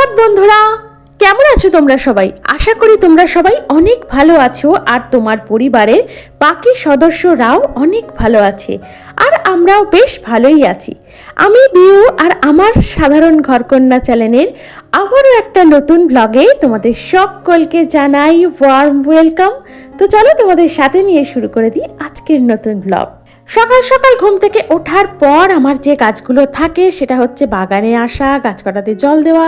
সুপ্রভাত বন্ধুরা। কেমন আছো তোমরা সবাই? আশা করি তোমরা সবাই অনেক ভালো আছো আর তোমার পরিবারের বাকি সদস্যরাও অনেক ভালো আছে আর আমরাও বেশ ভালোই আছি। আমি বিউ আর আমার সাধারণ ঘরকন্যা চ্যানেলের আবারও একটা নতুন ব্লগে তোমাদের সকলকে জানাই ওয়ার্ম ওয়েলকাম তো চলো তোমাদের সাথে নিয়ে শুরু করে দিই আজকের নতুন ব্লগ সকাল সকাল ঘুম থেকে ওঠার পর আমার যে কাজগুলো থাকে, সেটা হচ্ছে বাগানে আসা, গাছ কাটাতে জল দেওয়া।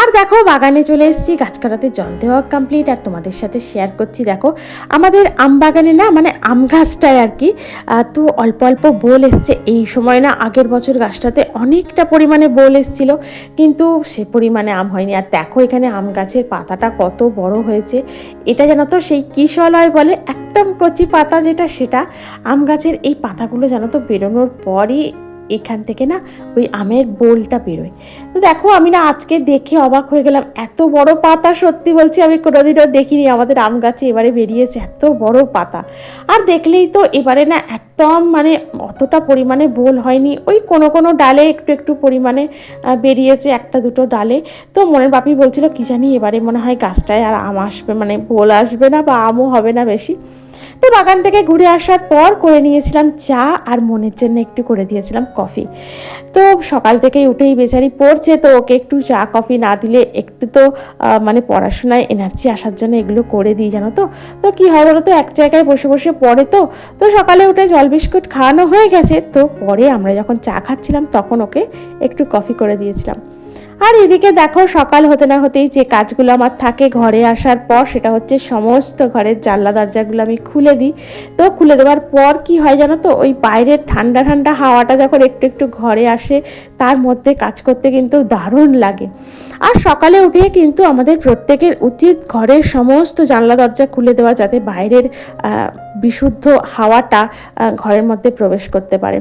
আর দেখো, বাগানে চলে এসেছি, গাছ কাটাতে জল দেওয়া কমপ্লিট আর তোমাদের সাথে শেয়ার করছি, দেখো, আমাদের আম বাগানে না মানে আম গাছটায় আর কি তো অল্প অল্প বোল এসছে। এই সময় না, আগের বছর গাছটাতে অনেকটা পরিমাণে বোল এসছিল, কিন্তু সে পরিমাণে আম হয়নি। আর দেখো, এখানে আম গাছের পাতাটা কত বড় হয়েছে। এটা জানো তো, সেই কিশলয় বলে একদম কচি পাতা যেটা, সেটা আম গাছের এই পাতাগুলো জানো তো, বেরোনোর পরই এখান থেকে না ওই আমের বোলটা বেরোয়। তো দেখো আমি না আজকে দেখে অবাক হয়ে গেলাম, এত বড় পাতা সত্যি বলছি আমি কোনোদিনও দেখিনি, আমাদের আম গাছে এবারে বেরিয়েছে এত বড় পাতা। আর দেখলেই তো এবারে না একদম মানে অতটা পরিমাণে বোল হয়নি, ওই কোনো কোনো ডালে একটু একটু পরিমাণে বেরিয়েছে একটা দুটো ডালে। তো মনের বাপি বলছিল, কি জানি এবারে মনে হয় গাছটায় আর আম আসবে মানে বোল আসবে না বা আমও হবে না বেশি। তো বাগান থেকে ঘুরে আসার পর করে নিয়েছিলাম চা আর মনের জন্য একটু করে দিয়েছিলাম কফি। তো সকাল থেকেই উঠেই বেচারি পড়ছে তো ওকে একটু চা, কফি না দিলে একটু তো মানে পড়াশোনায় এনার্জি আসার জন্য এগুলো করে দিই জানো তো? তো কী হয় বলো তো এক জায়গায় বসে বসে পড়ে তো। তো সকালে উঠে জল বিস্কুট খাওয়ানো হয়ে গেছে তো পরে আমরা যখন চা খাচ্ছিলাম তখন ওকে একটু কফি করে দিয়েছিলাম। আর এদিকে দেখো, সকাল হতে না হতেই যে কাজগুলো আমার থাকে ঘরে আসার পর, সেটা হচ্ছে সমস্ত ঘরের জানলা দরজাগুলো আমি খুলে দিই। তো খুলে দেওয়ার পর কি হয় জানো তো, ওই বাইরের ঠান্ডা ঠান্ডা হাওয়াটা যখন একটু একটু ঘরে আসে, তার মধ্যে কাজ করতে কিন্তু দারুণ লাগে। আর সকালে উঠে কিন্তু আমাদের প্রত্যেকের উচিত ঘরের সমস্ত জানলা দরজা খুলে দেওয়া যাতে বাইরের বিশুদ্ধ হাওয়াটা ঘরের মধ্যে প্রবেশ করতে পারে।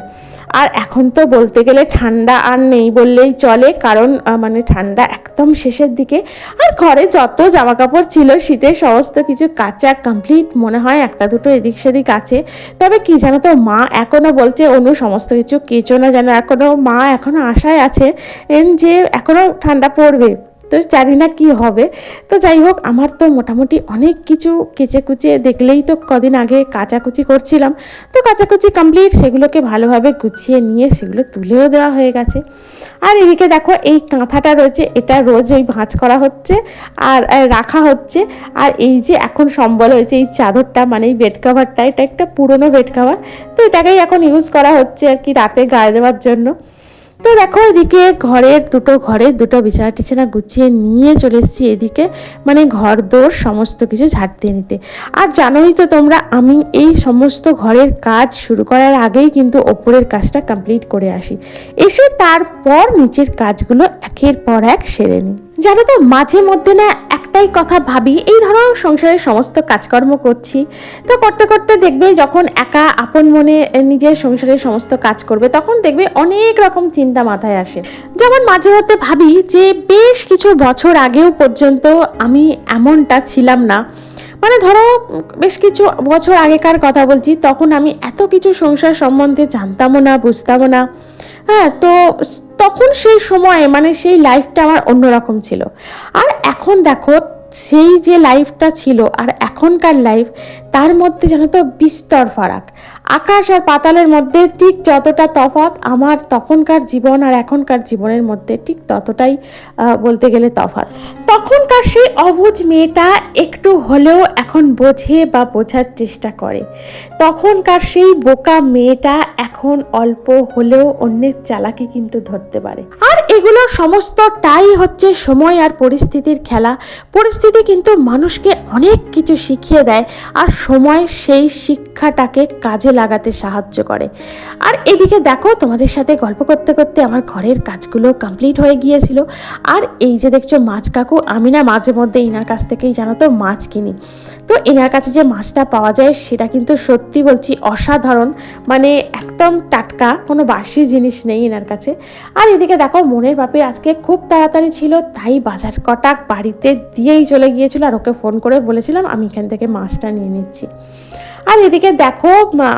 আর এখন তো বলতে গেলে ঠান্ডা আর নেই বললেই চলে, কারণ মানে ঠান্ডা একদম শেষের দিকে। আর ঘরে যত জামা কাপড় ছিল শীতের সমস্ত কিছু কাঁচা কমপ্লিট মনে হয় একটা দুটো এদিক সেদিক আছে। তবে কি জানো তো, মা এখনও বলছে, অনু, সমস্ত কিছু কেচো না যেন এখনও মা এখনও আশায় আছে যে এখনও ঠান্ডা পড়বে। তো জানি না কি হবে। তো যাই হোক, আমার তো মোটামুটি অনেক কিছু কেচে কুচে দেখলেই তো কদিন আগে কাচাকুচি করছিলাম। তো কাচাকুচি কমপ্লিট সেগুলোকে ভালোভাবে গুছিয়ে নিয়ে সেগুলো তুলেও দেওয়া হয়ে গেছে। আর এদিকে দেখো, এই কাঁথাটা রয়েছে, এটা রোজ ওই ভাঁজ করা হচ্ছে আর রাখা হচ্ছে। আর এই যে এখন সম্বল হয়েছে, এই চাদরটা মানে এই বেড কাভারটা এটা একটা পুরনো বেড কাভার তো এটাকেই এখন ইউজ করা হচ্ছে আর কি রাতে গায়ে দেওয়ার জন্য। তো দেখো এদিকে ঘরের দুটো ঘরে দুটো বিছানা টিছানা গুছিয়ে নিয়ে চলে এসেছি এদিকে। মানে ঘর দোর সমস্ত কিছু ঝাড় দিয়ে নিতে। আর জানোই তো তোমরা, আমি এই সমস্ত ঘরের কাজ শুরু করার আগেই কিন্তু ওপরের কাজটা কমপ্লিট করে আসি। এসে তারপর নিচের কাজগুলো একের পর এক সেরে নিই। জানো তো, মাঝে মধ্যে না একটাই কথা ভাবি, এই ধরো সংসারের সমস্ত কাজকর্ম করছি। তো করতে করতে দেখবে যখন একা আপন মনে নিজের সংসারের সমস্ত কাজ করবে, তখন দেখবে অনেক রকম চিন্তা মাথায় আসে। যেমন মাঝে মধ্যে ভাবি যে, বেশ কিছু বছর আগেও পর্যন্ত আমি এমনটা ছিলাম না। মানে ধরো, বেশ কিছু বছর আগেকার কথা বলছি, তখন আমি এত কিছু সংসার সম্বন্ধে জানতামও না, বুঝতামও না। হ্যাঁ তো তখন সেই সময়ে মানে সেই লাইফটা আমার অন্যরকম ছিল। আর এখন দেখো, সেই যে লাইফটা ছিল আর এখনকার লাইফ তার মধ্যে জানো তো বিস্তর ফারাক। আকাশ আর পাতালের মধ্যে ঠিক যতটা তফাৎ আমার তখনকার জীবন আর এখনকার জীবনের মধ্যে ঠিক ততটাই বলতে গেলে তফাৎ। তখনকার সেই অবুঝ মেয়েটা একটু হলেও এখন বোঝে বা বোঝার চেষ্টা করে। তখনকার সেই বোকা মেয়েটা এখন অল্প হলেও অন্যের চালাকি কিন্তু ধরতে পারে। আর এগুলো সমস্তটাই হচ্ছে সময় আর পরিস্থিতির খেলা। পরিস্থিতি কিন্তু মানুষকে অনেক কিছু শিখিয়ে দেয়। আর সময় সেই শিক্ষাটাকে কাজে লাগাতে সাহায্য করে। আর এদিকে দেখো, তোমাদের সাথে গল্প করতে করতে আমার ঘরের কাজগুলো কমপ্লিট হয়ে গিয়েছিল। আর এই যে দেখছ মাছ কাকু, আমি না মাঝে মধ্যে এনার কাছ থেকেই জানো তো মাছ কিনি। তো এনার কাছে যে মাছটা পাওয়া যায়, সেটা কিন্তু সত্যি বলছি অসাধারণ। মানে একদম টাটকা, কোনো বাসি জিনিস নেই এনার কাছে। আর এদিকে দেখো, মনের বাপির আজকে খুব তাড়াতাড়ি ছিল, তাই বাজার কটাক বাড়িতে দিয়েই চলে গিয়েছিল। আর ওকে ফোন করে বলেছিলাম, আমি এখান থেকে মাছটা নিয়ে নিচ্ছি। আর এদিকে দেখো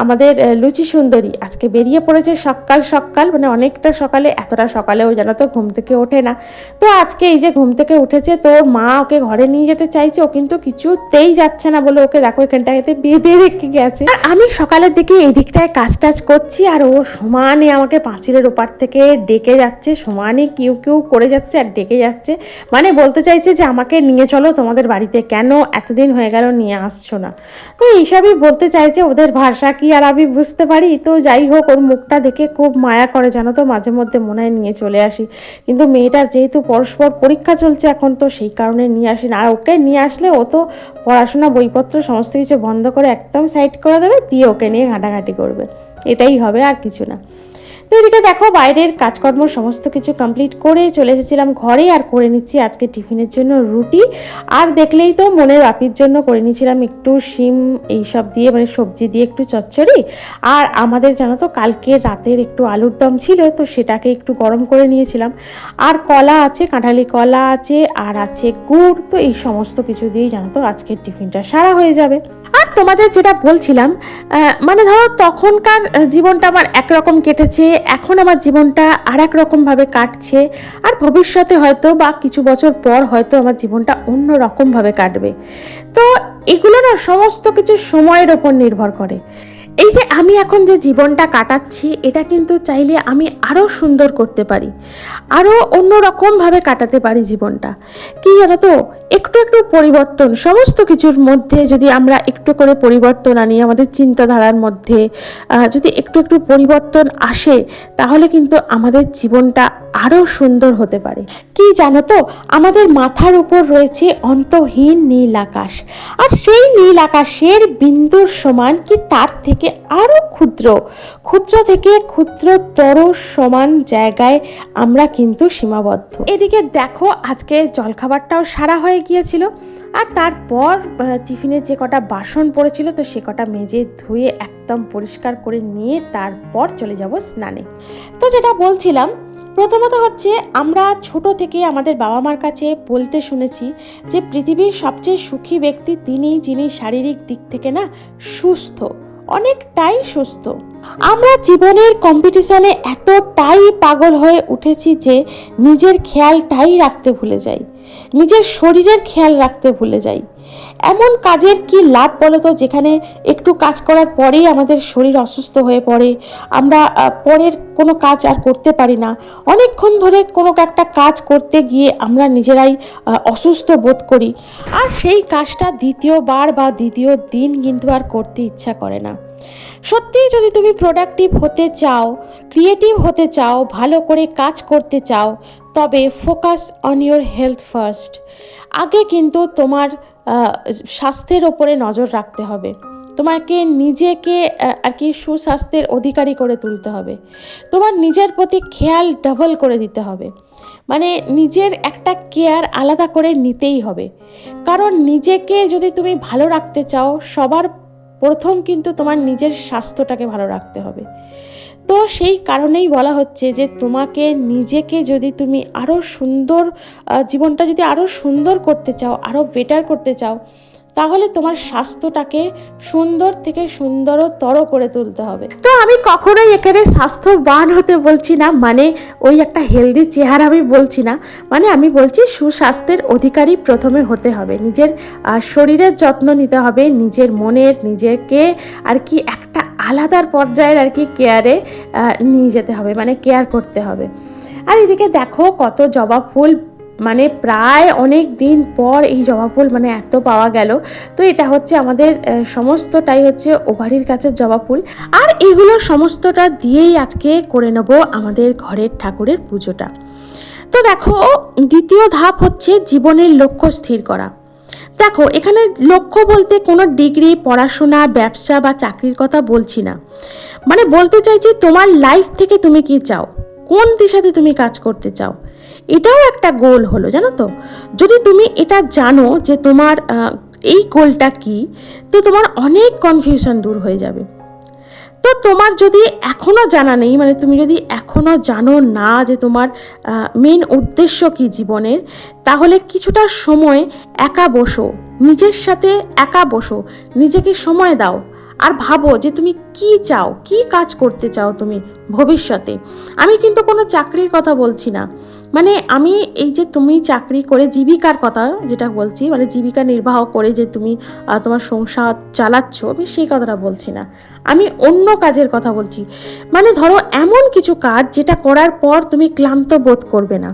আমাদের লুচি সুন্দরী। আজকে বেরিয়ে পড়েছে সকাল সকাল মানে অনেকটা সকালে, এতটা সকালেও যেন তো ঘুম থেকে ওঠে না। তো আজকে এই যে ঘুম থেকে উঠেছে, তো মা ওকে ঘরে নিয়ে যেতে চাইছে, ও কিন্তু কিছুতেই যাচ্ছে না বলে ওকে দেখো, এখানটাতে বেঁধে রেখে গেছে। আর আমি সকালের দিকে এই দিকটায় কাজ টাজ করছি, আর ও সমানে আমাকে পাঁচিলের ওপার থেকে ডেকে যাচ্ছে, সমানে কিউ কিউ করে যাচ্ছে আর ডেকে যাচ্ছে। মানে বলতে চাইছে যে, আমাকে নিয়ে চলো, তোমাদের বাড়িতে কেন এতদিন হয়ে গেল, নিয়ে আসছো না। তো এইসবই বলতে চাইছে, ওদের ভাষা কি আর আমি বুঝতে পারি? তো যাই হোক, ওর মুখটা দেখে খুব মায়া করে জানো তো, মাঝে মধ্যে মনে হয় নিয়ে চলে আসি। কিন্তু মেয়েটার যেহেতু পরস্পর পরীক্ষা চলছে এখন, তো সেই কারণে নিয়ে আসি না। আর ওকে নিয়ে আসলে ও তো পড়াশোনা, বইপত্র, সমস্ত কিছু বন্ধ করে একদম সাইড করে দেবে, দিয়ে ওকে নিয়ে ঘাঁটাঘাঁটি করবে। এটাই হবে আর কিছু না। তো এদিকে দেখো, বাইরের কাজকর্ম সমস্ত কিছু কমপ্লিট করে চলে এসেছিলাম ঘরে আর করে নিচ্ছি আজকে টিফিনের জন্য রুটি। আর দেখলেই তো মনের বাপির জন্য করে নিয়েছিলাম একটু শিম এইসব দিয়ে মানে সবজি দিয়ে একটু চচ্চড়ি। আর আমাদের জানো তো, কালকে রাতের একটু আলুর দম ছিল, তো সেটাকে একটু গরম করে নিয়েছিলাম। আর কলা আছে, কাঁঠালি কলা আছে, আর আছে গুড়, তো এই সমস্ত কিছু দিয়েই জানো তো আজকের টিফিনটা সারা হয়ে যাবে। তোমাদের যেটা বলছিলাম মানে ধরো তখনকার জীবনটা আমার একরকম কেটেছে, এখন আমার জীবনটা আর এক রকমভাবে কাটছে, আর ভবিষ্যতে হয়তো বা কিছু বছর পর হয়তো আমার জীবনটা অন্য রকমভাবে কাটবে। তো এগুলো না সমস্ত কিছু সময়ের ওপর নির্ভর করে। এই যে আমি এখন যে জীবনটা কাটাচ্ছি, এটা কিন্তু চাইলে আমি আরও সুন্দর করতে পারি আরও অন্য রকমভাবে কাটাতে পারি জীবনটা। কি জানো তো একটু একটু পরিবর্তন, সমস্ত কিছুর মধ্যে যদি আমরা একটু করে পরিবর্তন আনি আমাদের চিন্তাধারার মধ্যে যদি একটু একটু পরিবর্তন আসে, তাহলে কিন্তু আমাদের জীবনটা আরও সুন্দর হতে পারে। কি জানো তো, আমাদের মাথার উপর রয়েছে অন্তহীন নীল আকাশ। আর সেই নীল আকাশের বিন্দুর সমান কি তার থেকে আরও ক্ষুদ্র? ক্ষুদ্র থেকে ক্ষুদ্রতর সমান জায়গায় আমরা কিন্তু সীমাবদ্ধ। এদিকে দেখো, আজকে জলখাবারটাও সারা হয়ে গিয়েছিল। আর তারপর টিফিনের যে কটা বাসন পড়েছিল, তো সে কটা মেজে ধুয়ে একদম পরিষ্কার করে নিয়ে তারপর চলে যাব স্নানে। তো যেটা বলছিলাম, প্রথমত হচ্ছে আমরা ছোট থেকে আমাদের বাবা মার কাছে বলতে শুনেছি যে, পৃথিবীর সবচেয়ে সুখী ব্যক্তি তিনি, যিনি শারীরিক দিক থেকে না সুস্থ, অনেকটাই সুস্থ। আমরা জীবনের কম্পিটিশনে এতটাই পাগল হয়ে উঠেছি যে, নিজের খেয়ালটাই রাখতে ভুলে যাই। নিজের শরীরের খেয়াল রাখতে ভুলে যাই। এমন কাজের কি লাভ বলো তো যেখানে একটু কাজ করার পরেই আমাদের শরীর অসুস্থ হয়ে পড়ে? আমরা পরের কোনো কাজ আর করতে পারি না। অনেকক্ষণ ধরে কোনো একটা কাজ করতে গিয়ে আমরা নিজেরাই অসুস্থ বোধ করি। আর সেই কাজটা দ্বিতীয়বার বা দ্বিতীয় দিন কিন্তু আর করতে ইচ্ছা করে না। সত্যিই যদি তুমি প্রোডাক্টিভ হতে চাও ক্রিয়েটিভ হতে চাও, ভালো করে কাজ করতে চাও তবে focus on your health first. আগে কিন্তু তোমার স্বাস্থ্যের ওপরে নজর রাখতে হবে। তোমাকে নিজেকে আর কি সুস্বাস্থ্যের অধিকারী করে তুলতে হবে। তোমার নিজের প্রতি খেয়াল ডাবল করে দিতে হবে। মানে নিজের একটা কেয়ার আলাদা করে নিতেই হবে। কারণ নিজেকে যদি তুমি ভালো রাখতে চাও, সবার প্রথম কিন্তু তোমার নিজের স্বাস্থ্যটাকে ভালো রাখতে হবে। তো সেই কারণেই বলা হচ্ছে যে তোমাকে, নিজেকে যদি তুমি আরও সুন্দর জীবনটা যদি আরও সুন্দর করতে চাও আরও বেটার করতে চাও তাহলে তোমার স্বাস্থ্যটাকে সুন্দর থেকে সুন্দরতর করে তুলতে হবে। তো আমি কখনোই এখানে স্বাস্থ্যবান হতে বলছি না মানে ওই একটা হেলদি চেহারা আমি বলছি না। মানে আমি বলছি সুস্বাস্থ্যের অধিকারী প্রথমে হতে হবে, নিজের শরীরের যত্ন নিতে হবে, নিজের মনের, নিজেকে আর কি একটা আলাদার পর্যায়ের আর কি কেয়ারে নিয়ে যেতে হবে মানে কেয়ার করতে হবে। আর এদিকে দেখো কত জবা ফুল মানে প্রায় অনেক দিন পর এই জবা ফুল মানে এত পাওয়া গেল। তো এটা হচ্ছে আমাদের সমস্তটাই হচ্ছে ওভারির কাছে জবা ফুল। আর এগুলো সমস্তটা দিয়েই আজকে করে নেব আমাদের ঘরের ঠাকুরের পুজোটা। তো দেখো, দ্বিতীয় ধাপ হচ্ছে জীবনের লক্ষ্য স্থির করা। দেখো, এখানে লক্ষ্য বলতে কোনো ডিগ্রি, পড়াশোনা, ব্যবসা বা চাকরির কথা বলছি না। মানে বলতে চাইছি তোমার লাইফ থেকে তুমি কি চাও? কোন দিশাতে তুমি কাজ করতে চাও? এটাও একটা গোল হলো, জানো তো? যদি তুমি এটা জানো যে তোমার এই গোলটা কি, তো তোমার অনেক কনফিউশন দূর হয়ে যাবে। তো তোমার যদি এখনও জানা নেই মানে তুমি যদি এখনও জানো না যে তোমার মেন উদ্দেশ্য কি জীবনের, তাহলে কিছুটা সময় একা বসো, নিজের সাথে একা বসো, নিজেকে সময় দাও। আর ভাবো যে তুমি কি চাও, কি কাজ করতে চাও তুমি ভবিষ্যতে। আমি কিন্তু কোনো চাকরির কথা বলছি না। মানে আমি এই যে তুমি চাকরি করে জীবিকার কথা যেটা বলছি মানে জীবিকা নির্বাহ করে যে তুমি তোমার সংসার চালাচ্ছ, আমি সেই কথাটা বলছি না। আমি অন্য কাজের কথা বলছি। মানে ধরো এমন কিছু কাজ যেটা করার পর তুমি ক্লান্ত বোধ করবে না।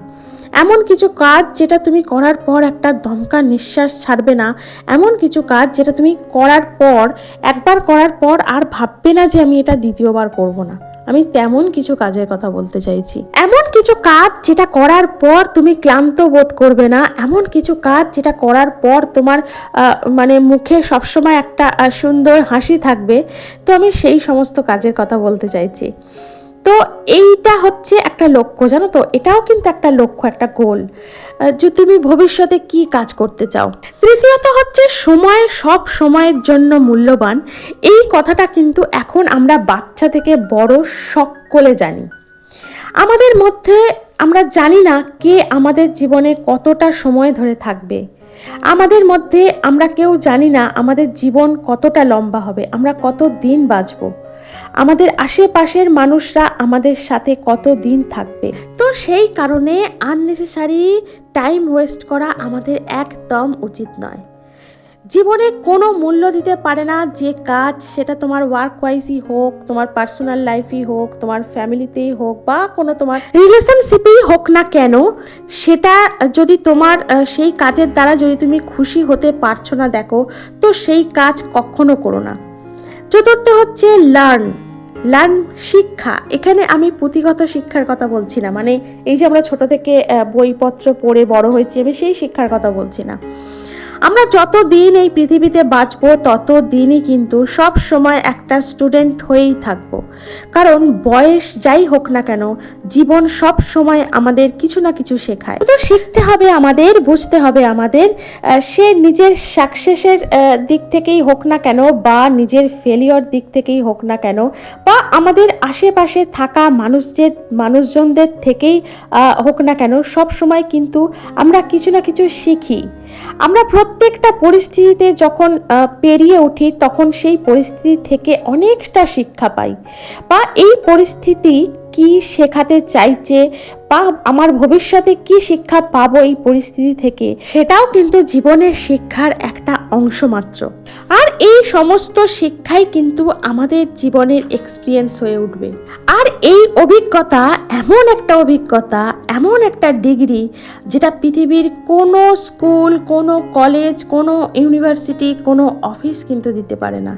এমন কিছু কাজ যেটা তুমি করার পর একটা দমকা নিঃশ্বাস ছাড়বে না। এমন কিছু কাজ যেটা তুমি করার পর, একবার করার পর আর ভাববে না যে আমি এটা দ্বিতীয়বার করব না। আমি তেমন কিছু কাজের কথা বলতে চাইছি। এমন কিছু কাজ যেটা করার পর তুমি ক্লান্ত বোধ করবে না, এমন কিছু কাজ যেটা করার পর তোমার মানে মুখে সবসময় একটা সুন্দর হাসি থাকবে, তো আমি সেই সমস্ত কাজের কথা বলতে চাইছি। তো এইটা হচ্ছে একটা লক্ষ্য, জানো তো? এটাও কিন্তু একটা লক্ষ্য, একটা গোল যে তুমি ভবিষ্যতে কি কাজ করতে চাও? তৃতীয়ত হচ্ছে সময়, সব সময়ের জন্য মূল্যবান। এই কথাটা কিন্তু এখন আমরা বাচ্চা থেকে বড় সকলে জানি। আমাদের মধ্যে আমরা জানি না কে আমাদের জীবনে কতটা সময় ধরে থাকবে। আমাদের মধ্যে আমরা কেউ জানি না আমাদের জীবন কতটা লম্বা হবে, আমরা কত দিন বাঁচবো। আমাদের আশেপাশের মানুষরা আমাদের সাথে কত দিন থাকবে? তো সেই কারণে আননেসেসারি টাইম ওয়েস্ট করা আমাদের একদম উচিত নয়। জীবনে কোনো মূল্য দিতে পারে না যে কাজ সেটা তোমার ওয়ার্ক ওয়াইজই হোক, তোমার পার্সোনাল লাইফই হোক, তোমার ফ্যামিলিতেই হোক বা কোনো তোমার রিলেশনশিপেই হোক না কেন, সেটা যদি তোমার সেই কাজের দ্বারা যদি তুমি খুশি হতে পারছ না দেখো, তো সেই কাজ কখনো করো না। চতুর্থ হচ্ছে লার্ন লার্ন শিক্ষা। এখানে আমি পুঁথিগত শিক্ষার কথা বলছি না মানে এই যে আমরা ছোট থেকে বইপত্র পড়ে বড় হয়েছি, আমি সেই শিক্ষার কথা বলছি না। আমরা যত দিন এই পৃথিবীতে বাঁচবো তত দিনই কিন্তু সব সময় একটা স্টুডেন্ট হয়েই থাকব। কারণ বয়স যাই হোক না কেন, জীবন সব সময় আমাদের কিছু না কিছু শেখায়। তো শিখতে হবে আমাদের, বুঝতে হবে আমাদের সে নিজের সাকসেসের দিক থেকেই হোক না কেন বা নিজের ফেলিওর দিক থেকেই হোক না কেন বা আমাদের আশেপাশে থাকা মানুষদের, মানুষজনদের থেকেই হোক না কেন সব সময় কিন্তু আমরা কিছু না কিছু শিখি। আমরা প্রত্যেকটা পরিস্থিতিতে যখন পেরিয়ে উঠি, তখন সেই পরিস্থিতি থেকে অনেকটা শিক্ষা পাই। বা এই পরিস্থিতি কি শেখাতে চাইছে বা আমার ভবিষ্যতে কি শিক্ষা পাবো এই পরিস্থিতি থেকে, সেটাও কিন্তু জীবনের শিক্ষার একটা অংশ মাত্র আর এই সমস্ত শিক্ষাই কিন্তু আমাদের জীবনের এক্সপিরিয়েন্স হয়ে উঠবে। আর এই অভিজ্ঞতা এমন একটা অভিজ্ঞতা, এমন একটা ডিগ্রি যেটা পৃথিবীর কোনো স্কুল কোনো কলেজ কোনো ইউনিভার্সিটি কোনো অফিস কিন্তু দিতে পারে না।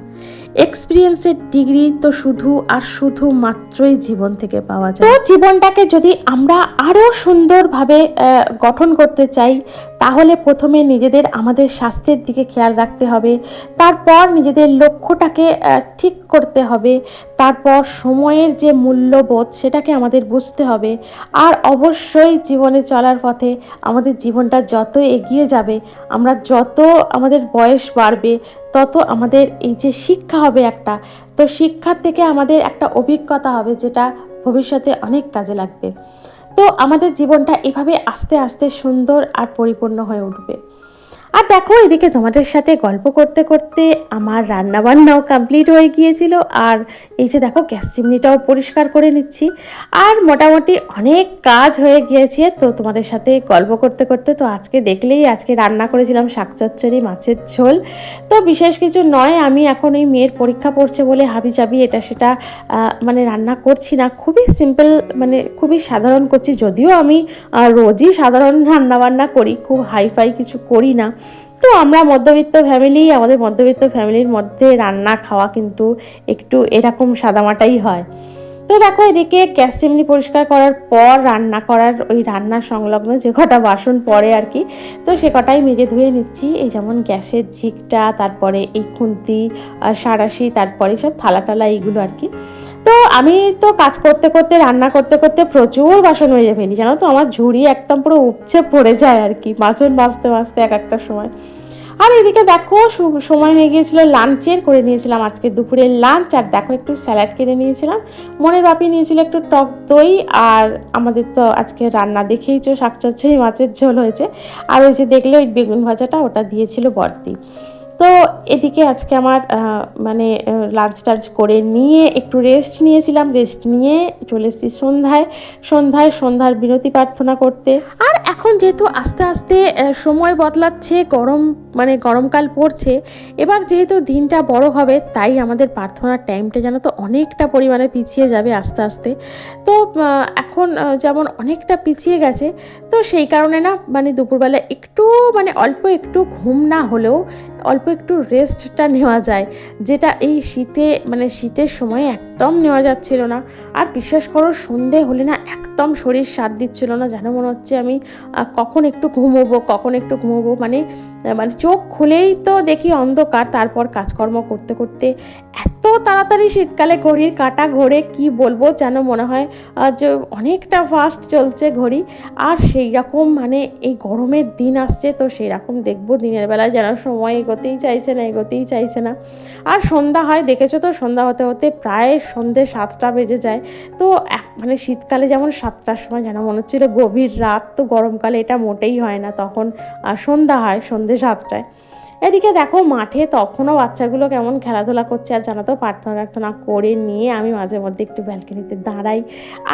এক্সপিরিয়েন্সের ডিগ্রি তো শুধু আর শুধু মাত্রই জীবন থেকে পাওয়া যায়। তো জীবনটাকে যদি আমরা আরও সুন্দরভাবে গঠন করতে চাই, তাহলে প্রথমে নিজেদের আমাদের স্বাস্থ্যের দিকে খেয়াল রাখতে হবে। তারপর নিজেদের লক্ষ্যটাকে ঠিক করতে হবে। তারপর সময়ের যে মূল্যবোধ, সেটাকে আমাদের বুঝতে হবে। আর অবশ্যই জীবনে চলার পথে আমাদের জীবনটা যত এগিয়ে যাবে, আমরা যত আমাদের বয়স বাড়বে, তত আমাদের এই যে শিক্ষা হবে একটা। তো শিক্ষার থেকে আমাদের একটা অভিজ্ঞতা হবে যেটা ভবিষ্যতে অনেক কাজে লাগবে। তো আমাদের জীবনটা এভাবে আস্তে আস্তে সুন্দর আর পরিপূর্ণ হয়ে উঠবে। আর দেখো, এদিকে তোমাদের সাথে গল্প করতে করতে আমার রান্নাবান্নাও কমপ্লিট হয়ে গিয়েছিল। আর এই যে দেখো, গ্যাস চিমনিটাও পরিষ্কার করে নিচ্ছি। আর মোটামুটি অনেক কাজ হয়ে গিয়েছে, তো তোমাদের সাথে গল্প করতে করতে তো আজকে দেখলেই আজকে রান্না করেছিলাম শাক চচ্চড়ি, মাছের ঝোল। তো বিশেষ কিছু নয়, আমি এখন এই মেয়ের পরীক্ষা পড়ছে বলে হাবি চাবি এটা সেটা মানে রান্না করছি না। খুবই সিম্পল মানে খুবই সাধারণ করছি, যদিও আমি রোজই সাধারণ রান্নাবান্না করি, খুব হাইফাই কিছু করি না। তো আমরা মধ্যবিত্ত ফ্যামিলি আমাদের মধ্যবিত্ত ফ্যামিলির মধ্যে রান্না, খাওয়া কিন্তু একটু এরকম সাদামাটাই হয়। তো দেখো এদিকে গ্যাস চিমনি পরিষ্কার করার পর রান্না করার ওই রান্না সংলগ্ন যে কটা বাসন পড়ে আর কি, তো সে কটাই মেজে ধুয়ে নিচ্ছি। এই যেমন গ্যাসের ঝিকটা, তারপরে এই খুন্তি সাঁড়াশি তারপরে সব থালা টালা এইগুলো আর কি। তো আমি তো কাজ করতে করতে, রান্না করতে করতে প্রচুর বাসন মেজে ফেলি, জানো তো? আমার ঝুড়ি একদম পুরো উপচে পড়ে যায় আর কি, বাসন বাজতে বাজতে এক একটা সময়। আর এদিকে দেখো সময় হয়ে গিয়েছিল লাঞ্চের, করে নিয়েছিলাম আজকে দুপুরের লাঞ্চ। আর দেখো, একটু স্যালাড কিনে নিয়েছিলাম। মনের বাপি নিয়েছিল একটু টক দই, আর আমাদের তো আজকে রান্না দেখেইছো শাক চচ্চড়ি মাছের ঝোল হয়েছে। আর ওই যে দেখলে ওই বেগুন ভাজাটা, ওটা দিয়েছিল বর্দি। তো এদিকে আজকে আমার মানে লাঞ্চ টাঞ্চ করে নিয়ে একটু রেস্ট নিয়েছিলাম। রেস্ট নিয়ে চলে এসেছি সন্ধ্যায়। সন্ধ্যায় সন্ধ্যার বিরতি প্রার্থনা করতে। আর এখন যেহেতু আস্তে আস্তে সময় বদলাচ্ছে, গরম মানে গরমকাল পড়ছে, এবার যেহেতু দিনটা বড় হবে, তাই আমাদের প্রার্থনার টাইমটা যেন তো অনেকটা পরিমাণে পিছিয়ে যাবে আস্তে আস্তে। তো এখন যেমন অনেকটা পিছিয়ে গেছে, তো সেই কারণে না মানে দুপুরবেলা একটু মানে অল্প একটু ঘুম না হলেও অল্প একটু রেস্টটা নেওয়া যায়, যেটা এই শীতে মানে শীতের সময় একদম নেওয়া যাচ্ছিল না। আর বিশ্বাস করো, সন্ধে হলে না একদম শরীর সাথ দিচ্ছিল না, যেন মনে হচ্ছে আমি কখন একটু ঘুমোবো, কখন একটু ঘুমোবো মানে মানে চোখ খুলেই তো দেখি অন্ধকার, তারপর কাজকর্ম করতে করতে এত তাড়াতাড়ি শীতকালে ঘড়ির কাটা ঘোরে, কি বলব যেন মনে হয় যে অনেকটা ফাস্ট চলছে ঘড়ি, আর সেই রকম মানে এই গরমের দিন আসছে, তো সেই রকম দেখব দিনের বেলায় যেন সময় এগোতেই চাইছে না, এগোতেই চাইছে না। আর সন্ধ্যা হয়, দেখেছ তো সন্ধ্যা হতে হতে প্রায় সন্ধ্যে সাতটা বেজে যায়, তো মানে শীতকালে যেমন সাতটার সময় যেন মনে হচ্ছিল গভীর রাত, তো গরমকালে এটা মোটেই হয় না। তখন সন্ধ্যা হয়, সন্ধ্যে সাতটায়। এদিকে দেখো, মাঠে তখনও বাচ্চাগুলো কেমন খেলাধুলা করছে, আর জানো তো, প্রার্থনা প্রার্থনা করে নিয়ে আমি মাঝে মধ্যে একটু ব্যালকনিতে দাঁড়াই।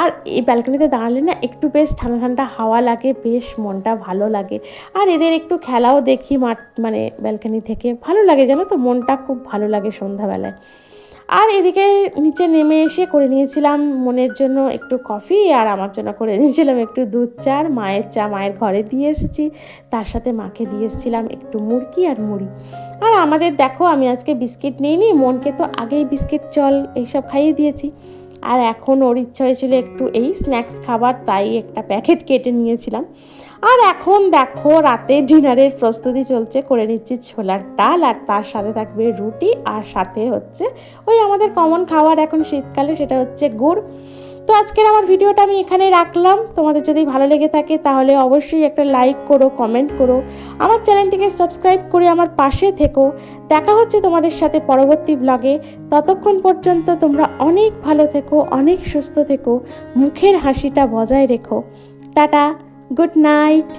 আর এই ব্যালকনিতে দাঁড়ালে না, একটু বেশ ঠান্ডা ঠান্ডা হাওয়া লাগে, বেশ মনটা ভালো লাগে। আর এদের একটু খেলাও দেখি মাঠ মানে ব্যালকনি থেকে। ভালো লাগে জানো তো, মনটা খুব ভালো লাগে সন্ধ্যাবেলায়। আর এদিকে নিচে নেমে এসে করে নিয়েছিলাম মনের জন্য একটু কফি আর আমার জন্য করে নিয়েছিলাম একটু দুধ চা আর মায়ের চা, মায়ের ঘরে দিয়ে এসেছি। তার সাথে মাকে দিয়ে এসেছিলাম একটু মুরগি আর মুড়ি। আর আমাদের দেখো আমি আজকে বিস্কিট নিইনি, মনকে তো আগেই বিস্কিট, জল এইসব খাইয়ে দিয়েছি। আর এখন ওর ইচ্ছা হয়েছিল একটু এই স্ন্যাক্স খাবার, তাই একটা প্যাকেট কেটে নিয়েছিলাম। আর এখন দেখো, রাতে ডিনারের প্রস্তুতি চলছে, করে নিচ্ছি ছোলার ডাল আর তার সাথে থাকবে রুটি আর সাথে হচ্ছে ওই আমাদের কমন খাবার এখন শীতকালে, সেটা হচ্ছে গুড়। তো আজকের আমার ভিডিওটা আমি এখানে রাখলাম। তোমাদের যদি ভালো লেগে থাকে তাহলে অবশ্যই একটা লাইক করো কমেন্ট করো। আমার চ্যানেলটিকে সাবস্ক্রাইব করে আমার পাশে থেকো। দেখা হচ্ছে তোমাদের সাথে পরবর্তী ব্লগে ততক্ষণ পর্যন্ত তোমরা অনেক ভালো থেকো, অনেক সুস্থ থেকো। মুখের হাসিটা বজায় রেখো। টাটা! Good night